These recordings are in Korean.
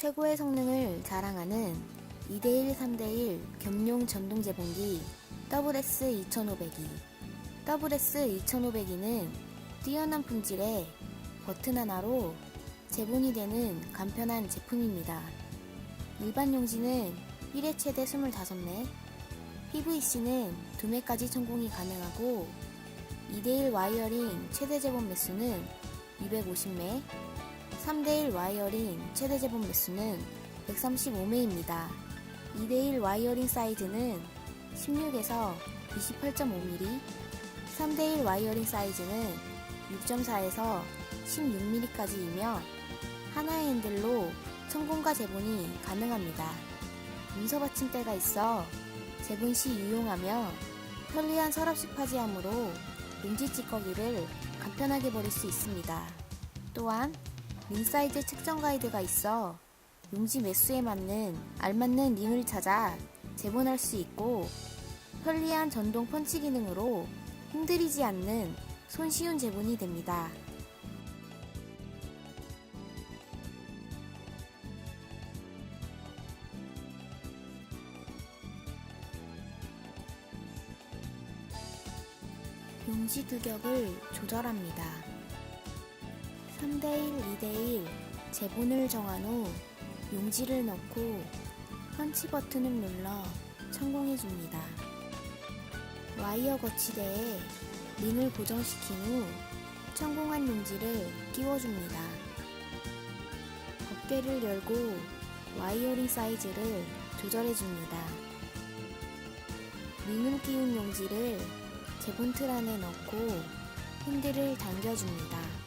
최고의 성능을 자랑하는 2대1, 3대1 겸용 전동 제봉기 WS2500이 WS2500이는 뛰어난 품질의 버튼 하나로 제본이 되는 간편한 제품입니다. 일반 용지는 1회 최대 25매, PVC는 2매까지 천공이 가능하고 2대1 와이어링 최대 제본 매수는 250매, 3대1 와이어링 최대 제본 매수는 135매입니다. 2대1 와이어링 사이즈는 16에서 28.5mm, 3대1 와이어링 사이즈는 6.4에서 16mm까지이며 하나의 핸들로 천공과 제본이 가능합니다. 문서 받침대가 있어 제본 시 유용하며 편리한 서랍식 파지함으로 용지 찌꺼기를 간편하게 버릴 수 있습니다. 또한 링 사이즈 측정 가이드가 있어 용지 매수에 맞는 알맞는 링을 찾아 재본할 수 있고 편리한 전동 펀치 기능으로 힘들이지 않는 손쉬운 재본이 됩니다. 용지 규격을 조절합니다. 3대1, 2대1 제본을 정한 후 용지를 넣고 펀치 버튼을 눌러 성공해 줍니다. 와이어 거치대에 링을 고정시킨 후 성공한 용지를 끼워줍니다. 덮개를 열고 와이어링 사이즈를 조절해 줍니다. 링을 끼운 용지를 제본틀 안에 넣고 핸들을 당겨줍니다.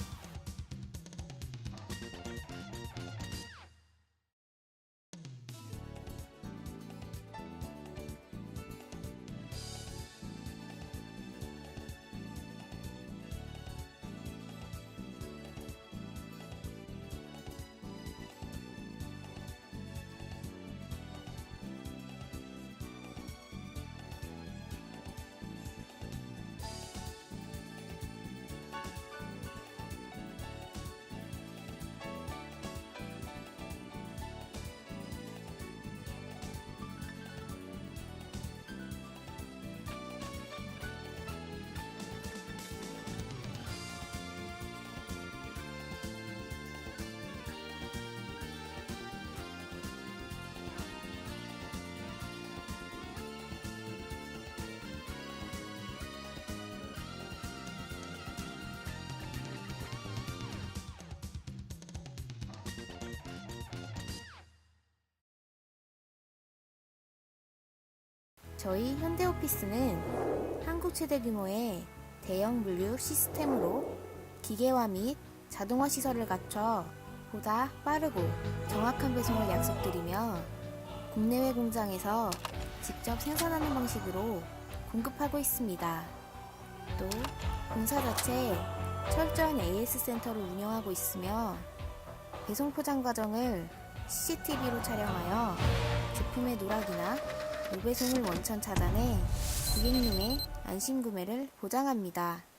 저희 현대오피스는 한국 최대 규모의 대형 물류 시스템으로 기계화 및 자동화 시설을 갖춰 보다 빠르고 정확한 배송을 약속드리며 국내외 공장에서 직접 생산하는 방식으로 공급하고 있습니다. 또 본사 자체 철저한 AS 센터를 운영하고 있으며 배송 포장 과정을 CCTV로 촬영하여 제품의 누락이나 무배송을 원천 차단해 고객님의 안심 구매를 보장합니다.